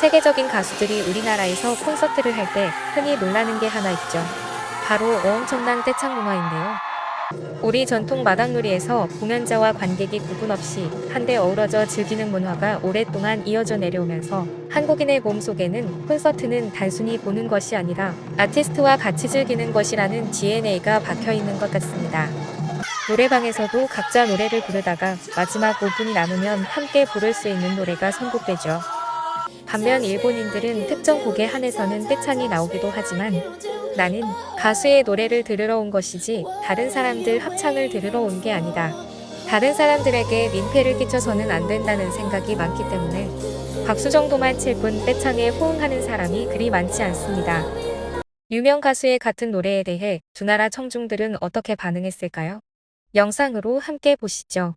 세계적인 가수들이 우리나라에서 콘서트를 할 때 흔히 놀라는 게 하나 있죠. 바로 엄청난 떼창 문화인데요. 우리 전통 마당놀이에서 공연자와 관객이 구분 없이 한데 어우러져 즐기는 문화가 오랫동안 이어져 내려오면서 한국인의 몸속에는 콘서트는 단순히 보는 것이 아니라 아티스트와 같이 즐기는 것이라는 DNA가 박혀 있는 것 같습니다. 노래방에서도 각자 노래를 부르다가 마지막 5분이 남으면 함께 부를 수 있는 노래가 선곡되죠. 반면 일본인들은 특정 곡에 한해서는 떼창이 나오기도 하지만 나는 가수의 노래를 들으러 온 것이지 다른 사람들 합창을 들으러 온 게 아니다. 다른 사람들에게 민폐를 끼쳐서는 안 된다는 생각이 많기 때문에 박수 정도만 칠 뿐 떼창에 호응하는 사람이 그리 많지 않습니다. 유명 가수의 같은 노래에 대해 두 나라 청중들은 어떻게 반응했을까요? 영상으로 함께 보시죠.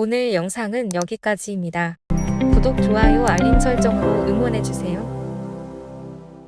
오늘 영상은 여기까지입니다. 구독, 좋아요, 알림 설정으로 응원해주세요.